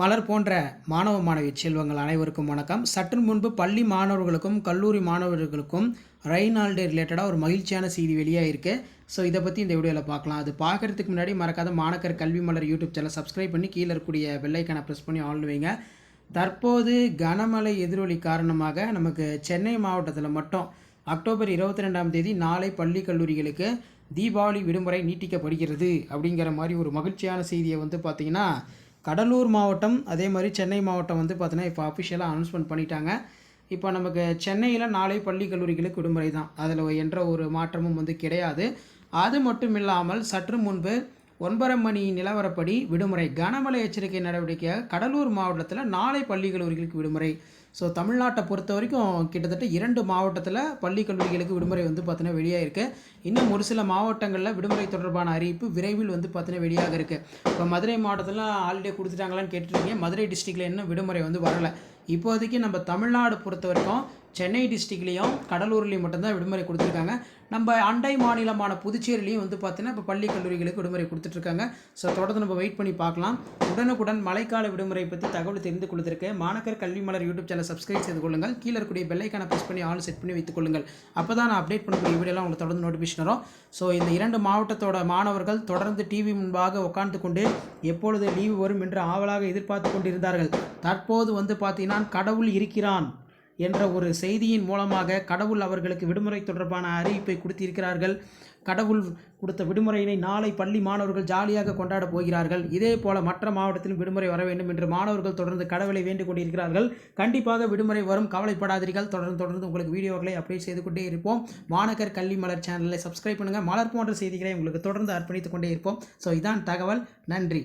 மலர் போன்ற மாணவ மாணவி செல்வங்கள் அனைவருக்கும் வணக்கம். சற்று முன்பு பள்ளி மாணவர்களுக்கும் கல்லூரி மாணவர்களுக்கும் ரெய்னால்டே ரிலேட்டடாக ஒரு மகிழ்ச்சியான செய்தி வெளியாக இருக்கு. ஸோ இதை பற்றி இந்த வீடியோவில் பார்க்கலாம். அது பார்க்குறதுக்கு முன்னாடி மறக்காத மாணக்கர் கல்வி மலர் யூடியூப் சேனல் சப்ஸ்கிரைப் பண்ணி கீழே இருக்கக்கூடிய பெல்லைக்கான ப்ரெஸ் பண்ணி ஆன் வைங்க தற்போது கனமழை எதிரொலி காரணமாக நமக்கு சென்னை மாவட்டத்தில் மட்டும் அக்டோபர் இருபத்தி ரெண்டாம் தேதி நாளை பள்ளி கல்லூரிகளுக்கு தீபாவளி விடுமுறை நீட்டிக்கப்படுகிறது அப்படிங்கிற மாதிரி ஒரு மகிழ்ச்சியான செய்தியை வந்து பார்த்திங்கன்னா கடலூர் மாவட்டம் அதே மாதிரி சென்னை மாவட்டம் வந்து பார்த்தீங்கன்னா இப்போ அஃபிஷியலாக அனௌன்ஸ்மெண்ட் பண்ணிட்டாங்க. இப்போ நமக்கு சென்னையில் நாளை பள்ளி கல்லூரிகளுக்கு விடுமுறை தான். அதில் என்ற ஒரு மாற்றமும் வந்து கிடையாது. அது மட்டும் இல்லாமல் சற்று முன்பு ஒன்பதரை மணி நிலவரப்படி விடுமுறை. கனமழை எச்சரிக்கை நடவடிக்கையாக கடலூர் மாவட்டத்தில் நாளை பள்ளி கல்லூரிகளுக்கு விடுமுறை. ஸோ தமிழ்நாட்டை பொறுத்த வரைக்கும் கிட்டத்தட்ட இரண்டு மாவட்டத்தில் பள்ளி கல்லூரிகளுக்கு விடுமுறை வந்து பார்த்தீங்கன்னா வெளியாக இருக்குது இன்னும் ஒரு சில மாவட்டங்களில் விடுமுறை தொடர்பான அறிவிப்பு விரைவில் வந்து பார்த்தீங்கன்னா வெளியாக இருக்குது இப்போ மதுரை மாவட்டத்தில் ஆல்ரெடி கொடுத்துட்டாங்களான்னு கேட்டுருக்கீங்க மதுரை டிஸ்ட்ரிக்டில் இன்னும் விடுமுறை வந்து வரலை. இப்போதைக்கு நம்ம தமிழ்நாடு பொறுத்த வரைக்கும் சென்னை டிஸ்ட்ரிக்ட்லேயும் கடலூர்லேயும் மட்டும்தான் விடுமுறை கொடுத்துருக்காங்க. நம்ம அண்டை மாநிலமான புதுச்சேரிலையும் வந்து பார்த்தீங்கன்னா இப்போ பள்ளி கல்லூரிகளுக்கு விடுமுறை கொடுத்துட்ருக்காங்க. ஸோ தொடர்ந்து நம்ம வெயிட் பண்ணி பார்க்கலாம். உடனுக்குடன் மழைக்கால விடுமுறை பற்றி தகவல் தெரிந்து கொள்வதற்கு மாணக்கர் கல்வி மலர் யூடியூப் சேனல் சப்ஸ்கிரைப் செய்து கொள்ளுங்கள். கீழே இருக்கக்கூடிய பெல்லைக்கான ப்ரெஸ் பண்ணி ஆல் செட் பண்ணி வைத்துக் கொள்ளுங்கள். அப்போ தான் நான் அப்டேட் பண்ணக்கூடிய வீடியோலாம் உங்களுக்கு தொடர்ந்து நோட்டிஃபிகேஷன் வரும். ஸோ இந்த இரண்டு மாவட்டத்தோட மாணவர்கள் தொடர்ந்து டிவி முன்பாக உட்கார்ந்து கொண்டு எப்பொழுது லீவு வரும் என்று ஆவலாக எதிர்பார்த்து கொண்டிருந்தார்கள். தற்போது வந்து பார்த்தீங்கன்னா கடவுள் இருக்கிறான். என்ற ஒரு செய்தியின் மூலமாக கடவுள் அவர்களுக்கு விடுமுறை தொடர்பான அறிவிப்பை கொடுத்திருக்கிறார்கள். கடவுள் கொடுத்த விடுமுறையினை நாளை பள்ளி மாணவர்கள் ஜாலியாக கொண்டாட போகிறார்கள். இதே போல மற்ற மாவட்டத்திலும் விடுமுறை வர வேண்டும் என்று மாணவர்கள் தொடர்ந்து கடவுளை வேண்டிக் கொண்டிருக்கிறார்கள். கண்டிப்பாக விடுமுறை வரும். கவலைப்படாதீர்கள். தொடர்ந்து தொடர்ந்து உங்களுக்கு வீடியோக்களை அப்டேட் செய்து கொண்டே இருப்போம். மாணக்கர் கல்வி மலர் சேனலை சப்ஸ்கிரைப் பண்ணுங்கள் மலர் போன்ற செய்திகளை உங்களுக்கு தொடர்ந்து அர்ப்பணித்துக் கொண்டே இருப்போம். ஸோ இதான் தகவல். நன்றி.